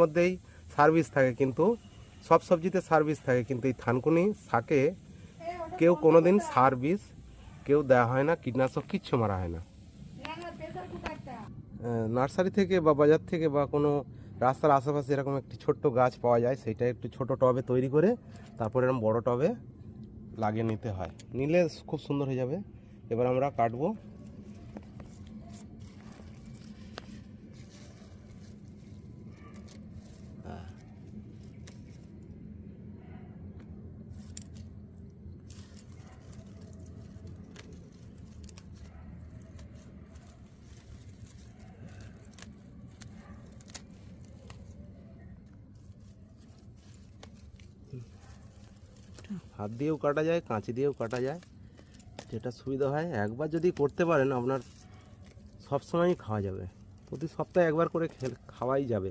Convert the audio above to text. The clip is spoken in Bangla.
মধ্যেই সার্ভিস থাকে কিন্তু সব সবজিতে সার্ভিস থাকে কিন্তু এই থানকুনি শাকে কেউ কোনো দিন সার্ভিস কেউ দেওয়া হয় না কীটনাশক কিচ্ছু মারা হয় না নার্সারি থেকে বা বাজার থেকে বা কোনো রাস্তার আশেপাশে এরকম একটি ছোট্ট গাছ পাওয়া যায় সেটা একটু ছোট টবে তৈরি করে তারপর এরকম বড় টবে লাগিয়ে নিতে হয় নিলে খুব সুন্দর হয়ে যাবে এবার আমরা কাটবো হাত দিয়েও কাটা যায় কাঁচি দিয়েও কাটা যায় যেটা সুবিধা হয় একবার যদি করতে পারেন আপনার সব সোনাই খাওয়া যাবে প্রতি সপ্তাহে একবার করে খাওয়াই যাবে